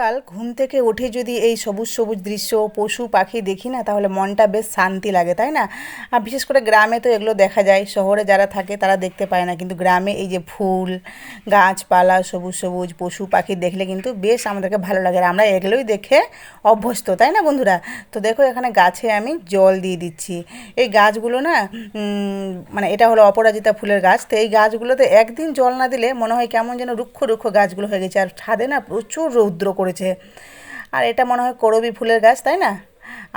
কাল ঘুম থেকে উঠে যদি এই সবুজ সবুজ দৃশ্য, পশু, পাখি দেখি না, তাহলে মনটা বেশ শান্তি লাগে, তাই না? আর বিশেষ করে গ্রামে তো এগুলো দেখা যায়, শহরে যারা থাকে তারা দেখতে পায় না, কিন্তু গ্রামে এই যে ফুল, গাছপালা, সবুজ সবুজ, পশু, পাখি দেখলে কিন্তু বেশ আমাদেরকে ভালো লাগে, আর আমরা এগুলোই দেখে অভ্যস্ত, তাই না বন্ধুরা? তো দেখো এখানে গাছে আমি জল দিয়ে দিচ্ছি। এই গাছগুলো না মানে এটা হলো অপরাজিতা ফুলের গাছ, তো এই গাছগুলোতে একদিন জল না দিলে মনে হয় কেমন যেন রুক্ষ রুক্ষ গাছগুলো হয়ে গেছে, আর ছাদে না প্রচুর রৌদ্র করেছে আর এটা মনে হয় করবি ফুলের গাছ, তাই না?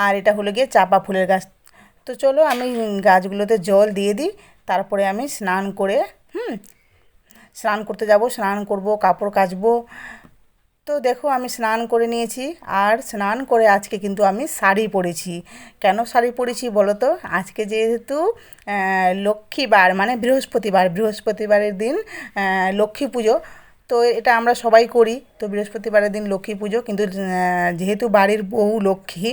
আর এটা হলো গিয়ে চাপা ফুলের গাছ। তো চলো আমি গাছগুলোতে জল দিয়ে দিই, তারপরে আমি স্নান করে, হুম, স্নান করতে যাব, স্নান করব, কাপড় কাচবো। তো দেখো আমি স্নান করে নিয়েছি, আর স্নান করে আজকে কিন্তু আমি শাড়ি পরেছি। কেন শাড়ি পরেছি বলো তো? আজকে যেহেতু লক্ষ্মীবার মানে বৃহস্পতিবার, বৃহস্পতিবারের দিন লক্ষ্মী পুজো। তো এটা আমরা সবাই করি। তো বৃহস্পতিবারের দিন লক্ষ্মী পুজো। কিন্তু যেহেতু বাড়ির বউ লক্ষ্মী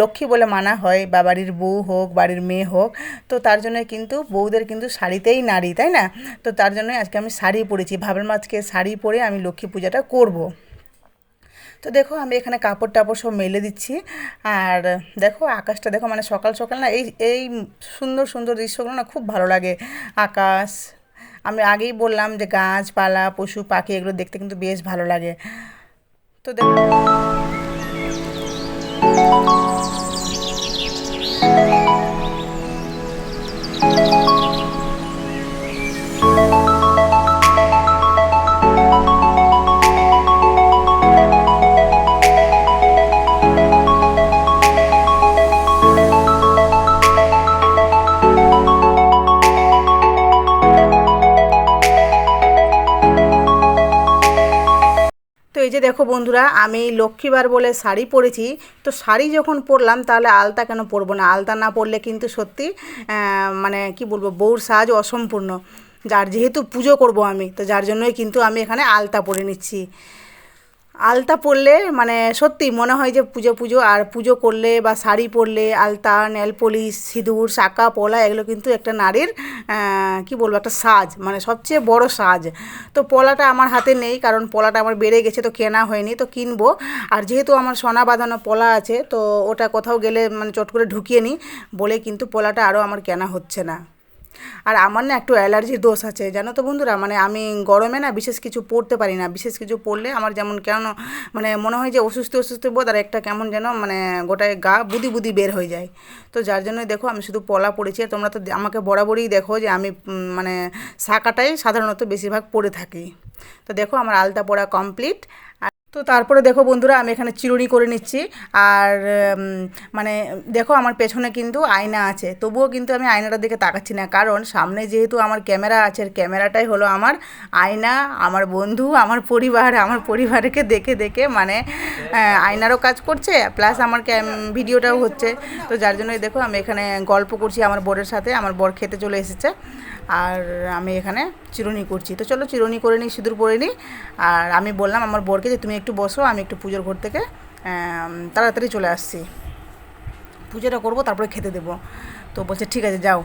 লক্ষ্মী বলে মানা হয় বা বাড়ির বউ হোক, বাড়ির মেয়ে হোক, তো তার জন্য কিন্তু বউদের কিন্তু শাড়িতেই নারী, তাই না? তো তার জন্যই আজকে আমি শাড়ি পরেছি। ভাবলাম আজকে শাড়ি পরে আমি লক্ষ্মী পূজাটা করব। তো দেখো, আমি এখানে কাপড় টাপড় সব মেলে দিচ্ছি। আর দেখো, আকাশটা দেখো মানে সকাল সকাল না, এই এই সুন্দর সুন্দর দৃশ্যগুলো না খুব ভালো লাগে। আকাশ আমি আগেই বললাম যে গাছপালা, পশু, পাখি এগুলো দেখতে কিন্তু বেশ ভালো লাগে। তো দেখো দেখো বন্ধুরা, আমি লক্ষ্মীবার বলে শাড়ি পরেছি। তো শাড়ি যখন পরলাম, তাহলে আলতা কেন পরবো না? আলতা না পরলে কিন্তু সত্যি মানে কি বলব, বউর সাজ অসম্পূর্ণ। যার যেহেতু পুজো করব আমি, তো যার জন্যই কিন্তু আমি এখানে আলতা পরে নিচ্ছি। আলতা পরলে মানে সত্যি মনে হয় যে পুজো পুজো, আর পুজো করলে বা শাড়ি পরলে আলতা, নেল পলিশ, সিঁদুর শাঁকা পলা এগুলো কিন্তু একটা নারীর কি বলব, একটা সাজ মানে সবচেয়ে বড় সাজ। তো পলাটা আমার হাতে নেই কারণ পলাটা আমার বেড়ে গেছে তো কেনা হয়নি, তো কিনবো। আর যেহেতু আমার সোনা বাঁধানো পলা আছে তো ওটা কোথাও গেলে মানে চট করে ঢুকিয়ে নিই, বলে কিন্তু পলাটা আরও আমার কেনা হচ্ছে না। আর আমার না একটু অ্যালার্জির দোষ আছে, জানো তো বন্ধুরা? মানে আমি গরমে না বিশেষ কিছু পরতে পারি না। বিশেষ কিছু পরলে আমার যেমন কেন মানে মনে হয় যে অসুস্থ অসুস্থ বোধ, আর একটা কেমন যেন মানে গোটায় গা বুদি বুদি বের হয়ে যায়। তো যার জন্যই দেখো আমি শুধু পলা পড়েছি, আর তোমরা তো আমাকে বরাবরই দেখো যে আমি মানে শাঁকাটাই সাধারণত বেশিরভাগ পরে থাকি। তো দেখো আমার আলতা পড়া কমপ্লিট তো তারপরে দেখো বন্ধুরা, আমি এখানে চিরুনি করে নিচ্ছি। আর মানে দেখো আমার পেছনে কিন্তু আয়না আছে। তবুও কিন্তু আমি আয়নাটার দিকে তাকাচ্ছি না। কারণ সামনে যেহেতু আমার ক্যামেরা আছে, আর ক্যামেরাটাই হলো আমার আয়না, আমার বন্ধু, আমার পরিবার, আমার পরিবারকে দেখে দেখে মানে আয়নারও কাজ করছে, প্লাস আমার ভিডিওটাও হচ্ছে। তো যার জন্যই দেখো আমি এখানে গল্প করছি আমার বরের সাথে, আমার বর খেতে চলে এসেছে। আর আমি এখানে চিরুনি করছি। তো চলো চিরুনি করে নিই, সিঁদুর পরে নিই। আর আমি বললাম আমার বরকে যে তুমি একটু বসো, আমি একটু পুজোর ঘর থেকে তাড়াতাড়ি চলে আসছি। পুজোটা করব, তারপরে খেতে দেবো। তো বলছে, ঠিক আছে, যাও।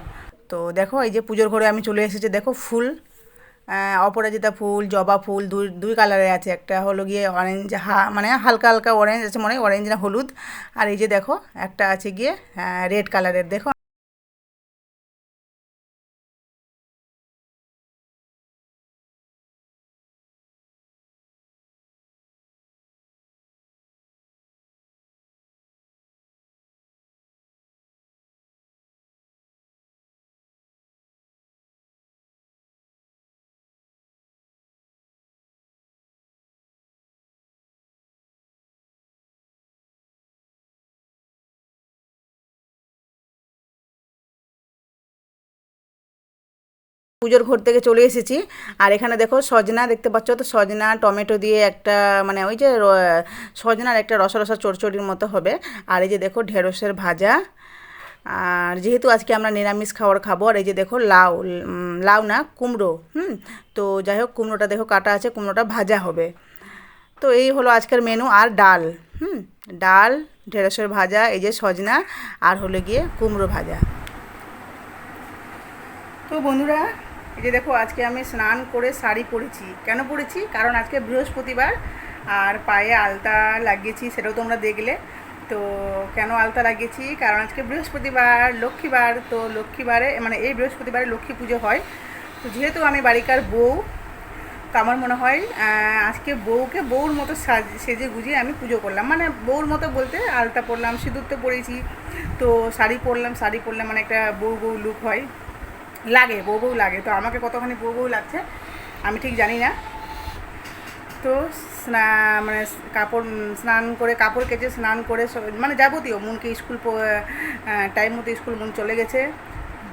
তো দেখো, এই যে পুজোর ঘরে আমি চলে এসেছি, দেখো ফুল। অপরাজিতা ফুল, জবা ফুল, দুই দুই কালারের আছে। একটা হলো গিয়ে অরেঞ্জ হা মানে হালকা হালকা অরেঞ্জ আছে মনে হয় অরেঞ্জ না হলুদ। আর এই যে দেখো, একটা আছে গিয়ে রেড কালারের দেখো পুজোর ঘর থেকে চলে এসেছি। আর এখানে দেখো সজনা, দেখতে পাচ্ছ তো সজনা, টমেটো দিয়ে একটা মানে ওই যে সজনার একটা রসা রসা চড়চড়ির মতো হবে। আর এই যে দেখো ঢেঁড়সের ভাজা। আর যেহেতু আজকে আমরা নিরামিষ খাবার খাব, আর এই যে দেখো লাউ লাউ না, কুমড়ো, হুম? তো যাই হোক, কুমড়োটা দেখো কাটা আছে, কুমড়োটা ভাজা হবে। তো এই হলো আজকের মেনু। আর ডাল, হুম? ডাল, ঢেঁড়সের ভাজা, এই যে সজনা, আর হলো গিয়ে কুমড়ো ভাজা। তো বন্ধুরা এই যে দেখো, আজকে আমি স্নান করে শাড়ি পরেছি। কেন পরেছি? কারণ আজকে বৃহস্পতিবার আর পায়ে আলতা লাগিয়েছি, সেটাও তোমরা দেখলে। তো কেন আলতা লাগিয়েছি? কারণ আজকে বৃহস্পতিবার, লক্ষ্মীবার, তো লক্ষ্মীবারে মানে এই বৃহস্পতিবারে লক্ষ্মী পুজো হয়। তো যেহেতু আমি বাড়িকার বউ, তো আমার মনে হয় আজকে বউকে বউর মতো সাজ, সেজে গুজিয়ে আমি পুজো করলাম। মানে বউর মতো বলতে আলতা পরলাম সিঁদুর তো পরেছি, তো শাড়ি পরলাম, শাড়ি পরলে মানে একটা বউ বউ লুক হয়। লাগে, বউ বউ লাগে। তো আমাকে কতখানি বউ বউ লাগছে, আমি ঠিক জানি না। তো স্না মানে কাপড়, স্নান করে, কাপড় কেচে, স্নান করে মানে যাবতীয় মনকে স্কুল টাইম মতো স্কুল মন চলে গেছে।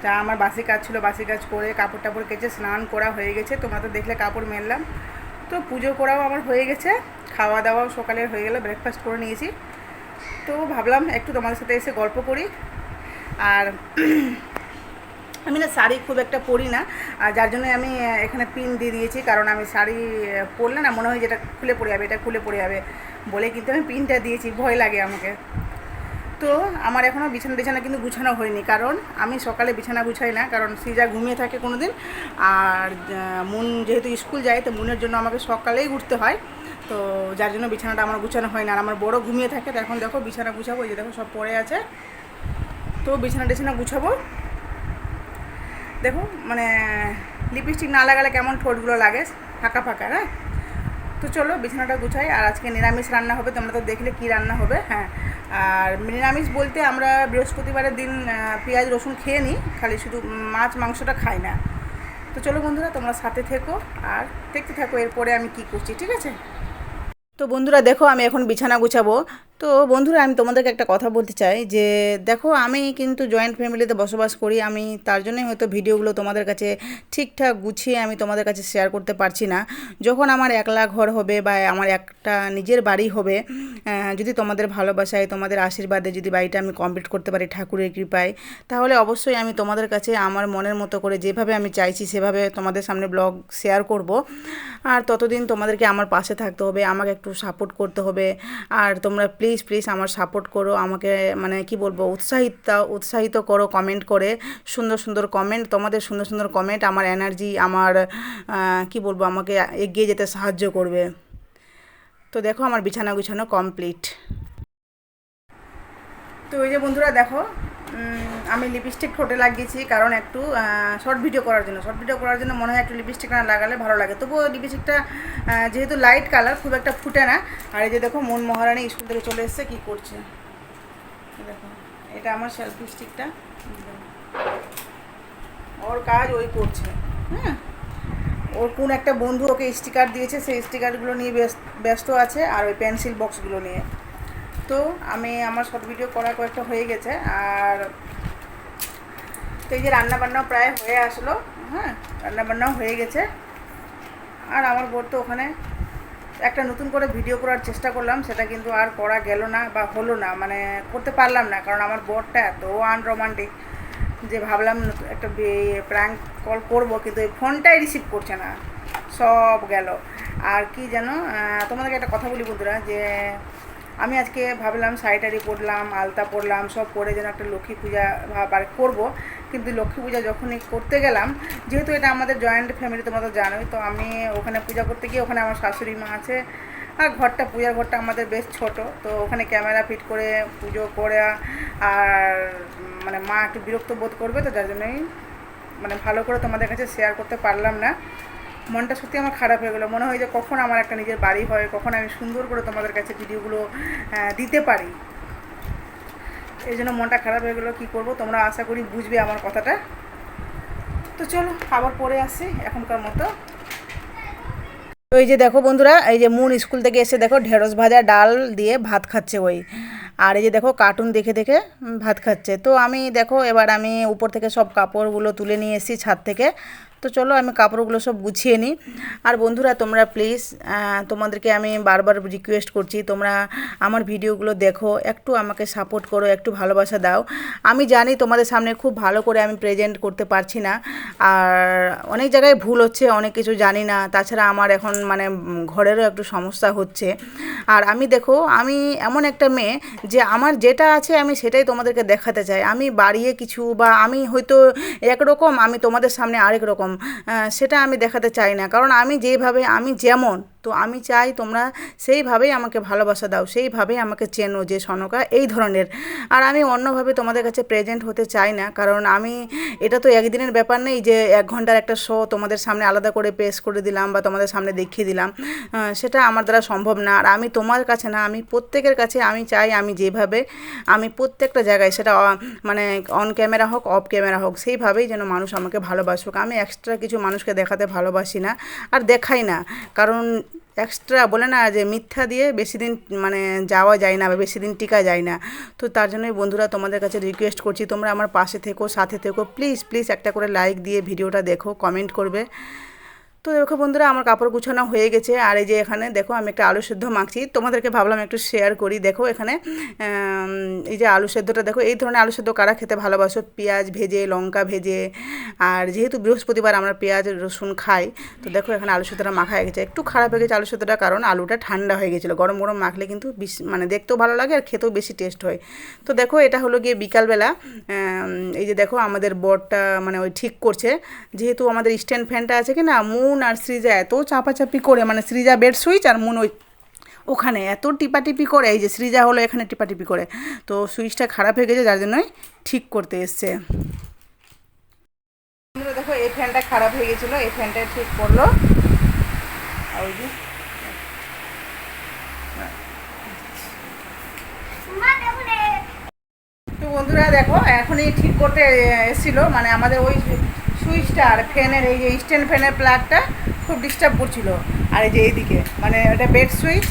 যা আমার বাসি কাজ ছিল, বাসি কাজ করে কাপড় টাপড় কেচে, স্নান করা হয়ে গেছে। তোমরা তো দেখলে কাপড় মেললাম। তো পুজো করাও আমার হয়ে গেছে। খাওয়া দাওয়াও সকালে হয়ে গেল ব্রেকফাস্ট করে নিয়েছি। তো ভাবলাম একটু তোমাদের সাথে এসে গল্প করি। আর আমি না শাড়ি খুব একটা পরি না, আর যার জন্য আমি এখানে পিন দিয়ে দিয়েছি, কারণ আমি শাড়ি পরলে না মনে হয় যেটা খুলে পড়ে যাবে, এটা খুলে পড়ে যাবে বলে কিন্তু আমি পিনটা দিয়েছি, ভয় লাগে আমাকে। তো আমার এখনও বিছানা টিছানা কিন্তু গুছানো হয়নি, কারণ আমি সকালে বিছানা গুছাই না, কারণ সিজা ঘুমিয়ে থাকে কোনো দিন আর মুন যেহেতু স্কুল যায়, তো মুনের জন্য আমাকে সকালেই ঘুরতে হয়, তো যার জন্য বিছানাটা আমার গুছানো হয় না, আর আমার বড় ঘুমিয়ে থাকে, তো এখন দেখো বিছানা গুছাবো, এই যে দেখো সব পড়ে আছে, তো বিছানা টিছানা গুছাবো দেখো মানে লিপস্টিক না লাগালে কেমন ঠোঁটগুলো লাগে? ফাঁকা ফাঁকা হ্যাঁ? তো চলো, বিছানাটা গুছাই, আর আজকে নিরামিষ রান্না হবে, তোমরা তো দেখলে কি রান্না হবে হ্যাঁ? আর নিরামিষ বলতে আমরা বৃহস্পতিবারের দিন পেঁয়াজ, রসুন খেয়ে নিই, খালি শুধু মাছ, মাংসটা খাই না। তো চলো বন্ধুরা, তোমরা সাথে থেকো, আর দেখতে থাকো, এরপরে আমি কি করছি, ঠিক আছে? তো বন্ধুরা, দেখো, আমি এখন বিছানা গুছাবো। তো বন্ধুরা, আমি তোমাদেরকে একটা কথা বলতে চাই যে, দেখো, আমি কিন্তু জয়েন্ট ফ্যামিলিতে বসবাস করি। আমি তার জন্যই হয়তো ভিডিওগুলো তোমাদের কাছে ঠিকঠাক গুছিয়ে আমি তোমাদের কাছে শেয়ার করতে পারছি না। যখন আমার একলা ঘর হবে বা আমার একটা নিজের বাড়ি হবে যদি তোমাদের ভালোবাসায়, তোমাদের আশীর্বাদে যদি বাড়িটা আমি কমপ্লিট করতে পারি ঠাকুরের কৃপায়, তাহলে অবশ্যই আমি তোমাদের কাছে আমার মনের মতো করে যেভাবে আমি চাইছি, সেভাবে তোমাদের সামনে ব্লগ শেয়ার করব। আর ততদিন তোমাদেরকে আমার পাশে থাকতে হবে, আমাকে একটু সাপোর্ট করতে হবে। আর তোমরা প্লিজ প্লিজ আমার সাপোর্ট করো, আমাকে মানে কি বলব, উৎসাহিত উৎসাহিত করো কমেন্ট করে। সুন্দর সুন্দর কমেন্ট তোমাদের সুন্দর সুন্দর কমেন্ট আমার এনার্জি আমার কি বলব, আমাকে এগিয়ে যেতে সাহায্য করবে। তো দেখো আমার বিছানা গুছানো কমপ্লিট তো ওই যে বন্ধুরা দেখো আমি লিপস্টিক ঠোঁটে লাগিয়েছি কারণ একটু শর্ট ভিডিও করার জন্য। শর্ট ভিডিও করার জন্য মনে হয় একটু লিপস্টিক না লাগালে ভালো লাগে। তবুও লিপস্টিকটা যেহেতু লাইট কালার খুব একটা ফুটে না। আর এই যে দেখো, মন মহারানী স্কুল থেকে চলে এসেছে, কী করছে? দেখো, এটা আমার সেলফি স্টিকটা ওর কাজ ওই করছে। হ্যাঁ ওর কোন একটা বন্ধু ওকে স্টিকার দিয়েছে, সেই স্টিকারগুলো নিয়ে ব্যস্ত আছে, আর ওই পেন্সিল বক্সগুলো নিয়ে। তো আমি আমার শর্ট ভিডিও করা কয়েকটা হয়ে গেছে আর তো এই যে রান্নাবান্নাও প্রায় হয়ে আসলো হ্যাঁ রান্নাবান্নাও হয়ে গেছে। আর আমার বোর তো ওখানে একটা নতুন করে ভিডিও করার চেষ্টা করলাম, সেটা কিন্তু আর করা গেল না বা হলো না মানে করতে পারলাম না, কারণ আমার বোরটা এত আনরোমান্টিক যে ভাবলাম একটা প্র্যাঙ্ক কল করব, কিন্তু এই ফোনটাই রিসিভ করছে না, সব গেল। আর কি যেন তোমাদেরকে একটা কথা বলি বন্ধুরা, যে আমি আজকে ভাবলাম শাড়ি টাড়ি পরলাম, আলতা পরলাম, সব পরে যেন একটা লক্ষ্মী পূজা বার করব। কিন্তু লক্ষ্মী পূজা যখনই করতে গেলাম, যেহেতু এটা আমাদের জয়েন্ট ফ্যামিলি তোমরা তো জানোই, তো আমি ওখানে পূজা করতে গিয়ে ওখানে আমার শাশুড়ি মা আছে। আর ঘরটা, পূজার ঘরটা আমাদের বেশ ছোট, তো ওখানে ক্যামেরা ফিট করে পুজো করে আর মানে মা একটু বিরক্ত বোধ করবে, তো যার জন্যই মানে ভালো করে তোমাদের কাছে শেয়ার করতে পারলাম না। মনটা সত্যি আমার খারাপ হয়ে গেলো। মনে হয় যে কখন আমার একটা নিজের বাড়ি হয়, কখন আমি সুন্দর করে তোমাদের কাছে ভিডিওগুলো দিতে পারি। এই জন্য মনটা খারাপ হয়ে গেলো, কী করব? তোমরা আশা করি বুঝবে আমার কথাটা। তো চলো, আবার পরে আসি এখনকার মতো। তো এই যে দেখো বন্ধুরা, এই যে মুন স্কুল থেকে এসে দেখো ঢেঁড়স ভাজা, ডাল দিয়ে ভাত খাচ্ছে ওই। আর এই যে দেখো কার্টুন দেখে দেখে ভাত খাচ্ছে। তো আমি দেখো এবার আমি উপর থেকে সব কাপড়গুলো তুলে নিয়ে এসেছি ছাদ থেকে। তো চলো আমি কাপড়গুলো সব গুছিয়ে নিই। আর বন্ধুরা তোমরা প্লিজ তোমাদেরকে আমি বারবার রিকোয়েস্ট করছি, তোমরা আমার ভিডিওগুলো দেখো, একটু আমাকে সাপোর্ট করো, একটু ভালোবাসা দাও। আমি জানি তোমাদের সামনে খুব ভালো করে আমি প্রেজেন্ট করতে পারছি না, আর অনেক জায়গায় ভুল হচ্ছে, অনেক কিছু জানি না। তাছাড়া আমার এখন মানে ঘরেরও একটু সমস্যা হচ্ছে। আর আমি দেখো, আমি এমন একটা মেয়ে যে আমার যেটা আছে আমি সেটাই তোমাদেরকে দেখাতে চাই। আমি বাড়িয়ে কিছু বা আমি হয়তো একরকম আমি তোমাদের সামনে আরেক রকম সেটা আমি দেখাতে চাই না। কারণ আমি যেভাবে, আমি যেমন তো আমি চাই তোমরা সেইভাবেই আমাকে ভালোবাসা দাও, সেইভাবেই আমাকে চেনো যে সনকা এই ধরনের। আর আমি অন্যভাবে তোমাদের কাছে প্রেজেন্ট হতে চাই না, কারণ আমি, এটা তো একদিনের ব্যাপার নেই যে এক ঘণ্টার একটা শো তোমাদের সামনে আলাদা করে পেশ করে দিলাম বা তোমাদের সামনে দেখিয়ে দিলাম। সেটা আমার দ্বারা সম্ভব না। আর আমি তোমার কাছে না, আমি প্রত্যেকের কাছে আমি চাই আমি যেভাবে, আমি প্রত্যেকটা জায়গায় সেটা মানে অন ক্যামেরা হোক অফ ক্যামেরা হোক, সেইভাবেই যেন মানুষ আমাকে ভালোবাসুক। আমি এক্সট্রা কিছু মানুষকে দেখাতে ভালোবাসি না, আর দেখাই না। কারণ এক্সট্রা বলে না যে মিথ্যা দিয়ে বেশি দিন মানে যাওয়া যায় না বা বেশি দিন টিকা যায় না। তো তার জন্যই বন্ধুরা তোমাদের কাছে রিকোয়েস্ট করছি, তোমরা আমার পাশে থেকো, সাথে থেকো। প্লিজ প্লিজ একটা করে লাইক দিয়ে ভিডিওটা দেখো কমেন্ট করবে। তো দেখো বন্ধুরা, আমার কাপড় গুছানো হয়ে গেছে। আর এই যে এখানে দেখো, আমি একটা আলু সেদ্ধ মাখছি। তোমাদেরকে ভাবলাম একটু শেয়ার করি। দেখো এখানে এই যে আলু সেদ্ধটা দেখো, এই ধরনের আলু সেদ্ধ কারা খেতে ভালোবাসো? পেঁয়াজ ভেজে, লঙ্কা ভেজে, আর যেহেতু বৃহস্পতিবার আমরা পেঁয়াজ, রসুন খাই, তো দেখো এখানে আলু সেদ্ধটা মাখা হয়ে গেছে। একটু খারাপ হয়ে গেছে আলু সেদ্ধটা, কারণ আলুটা ঠান্ডা হয়ে গেছিল। গরম গরম মাখলে কিন্তু বেশ- মানে দেখতেও ভালো লাগে আর খেতেও বেশি টেস্ট হয়। তো দেখো, এটা হলো গিয়ে বিকালবেলা। এই যে দেখো, আমাদের বরটা মানে ওই ঠিক করছে। যেহেতু আমাদের স্ট্যান্ড ফ্যানটা আছে কি না মুন আর সৃজা এত চাপাচাপি করে মানে সৃজা বেড সুইচ আর মুন ওই ওখানে এত টিপাটিপি করে, এই যে সৃজা হলো এখানে টিপাটিপি করে। তো সুইচটা খারাপ হয়ে গেছে, যার জন্যই ঠিক করতে এসছে। দেখো, এই ফ্যানটা খারাপ হয়ে গেছিল, এই ফ্যানটা ঠিক করল। ওই যে তো বন্ধুরা, দেখো, এখনই ঠিক করতে এসেছিল মানে আমাদের ওই সুইচটা আর ফ্যানের, এই যে স্ট্যান্ড ফ্যানের প্লাগটা খুব ডিস্টার্ব করছিল। আর এই যে এইদিকে মানে ওটা বেড সুইচ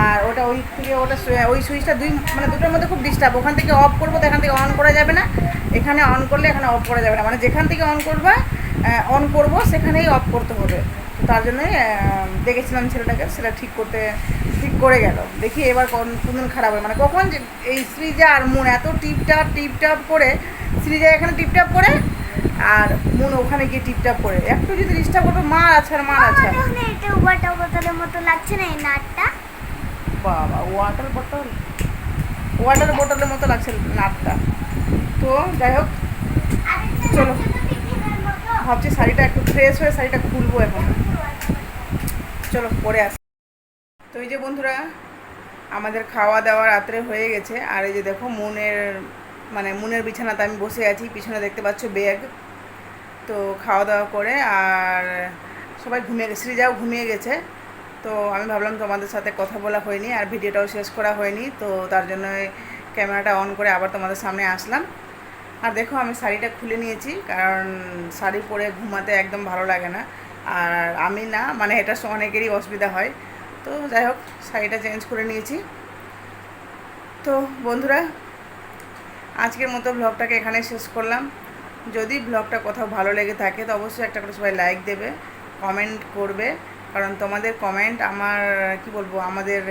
আর ওটা ওই থেকে ওটা ওই সুইচটা দুই মানে দুটোর মধ্যে খুব ডিস্টার্ব ওখান থেকে অফ করব তো এখান থেকে অন করা যাবে না। এখানে অন করলে এখানে অফ করা যাবে না। মানে যেখান থেকে অন করবা অন করব, সেখানেই অফ করতে হবে। তার জন্যই দেখেছিলাম ছেলেটাকে, সেটা ঠিক করতে, ঠিক করে গেল। দেখি এবার কোন কোনদিন খারাপ হয়। মানে কখন যে এই সৃজা আর মুন এত টিপটাপ টিপটাপ করে, সৃজা এখানে টিপটাপ করে আর মুন ওখানে গিয়ে টিপটাপ করে। একটু যদি ডিস্টার্ব করবে মার আছে আর মার আছে। এটা ওয়াটার বোতলের মতো লাগছে না এই নাটটা? বাবা ওয়াটার বটল ওয়াটার বটলের মতো লাগছে নাটটা। তো যাই হোক চলো। ভাবছি শাড়িটা একটু ফ্রেশ হয়ে শাড়িটা খুলবো এখন। চলো পরে আসি। তো এই যে বন্ধুরা আমাদের খাওয়া দাওয়া রাত্রে হয়ে গেছে। আর এই যে দেখো মনের মানে মুনের বিছানাতে আমি বসে আছি। পিছনে দেখতে পাচ্ছ ব্যাগ তো খাওয়া দাওয়া করে আর সবাই ঘুমিয়ে গেছে সৃজাও ঘুমিয়ে গেছে। তো আমি ভাবলাম তোমাদের সাথে কথা বলা হয়নি আর ভিডিওটাও শেষ করা হয়নি, তো তার জন্য ক্যামেরাটা অন করে আবার তোমাদের সামনে আসলাম। আর দেখো আমি শাড়িটা খুলে নিয়েছি, কারণ শাড়ি পরে ঘুমাতে একদম ভালো লাগে না। আর আমি না মানে এটা অনেকেরই অসুবিধা হয়। তো যাই হোক, শাড়িটা চেঞ্জ করে নিয়েছি। তো বন্ধুরা, আজকের মতো ব্লগটাকে এখানে শেষ করলাম। যদি ব্লগটা কোথাও ভালো লেগে থাকে, তো অবশ্যই একটা করে সবাই লাইক দেবে কমেন্ট করবে। কারণ তোমাদের কমেন্ট আমার, কি বলব, আমাদের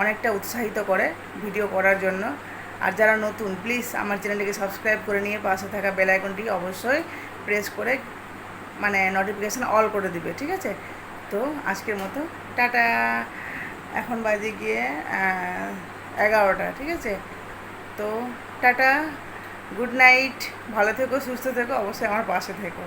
অনেকটা উৎসাহিত করে ভিডিও করার জন্য। আর যারা নতুন প্লিজ আমার চ্যানেলটিকে সাবস্ক্রাইব করে নিয়ে পাশে থাকা বেল আইকনটি অবশ্যই প্রেস করে মানে নোটিফিকেশান অল করে দিবে, ঠিক আছে? তো আজকের মতো, টাটা। এখন বাজে গিয়ে এগারোটা, ঠিক আছে? তো টাটা। গুড নাইট ভালো থেকো সুস্থ থেকো অবশ্যই আমার পাশে থেকো।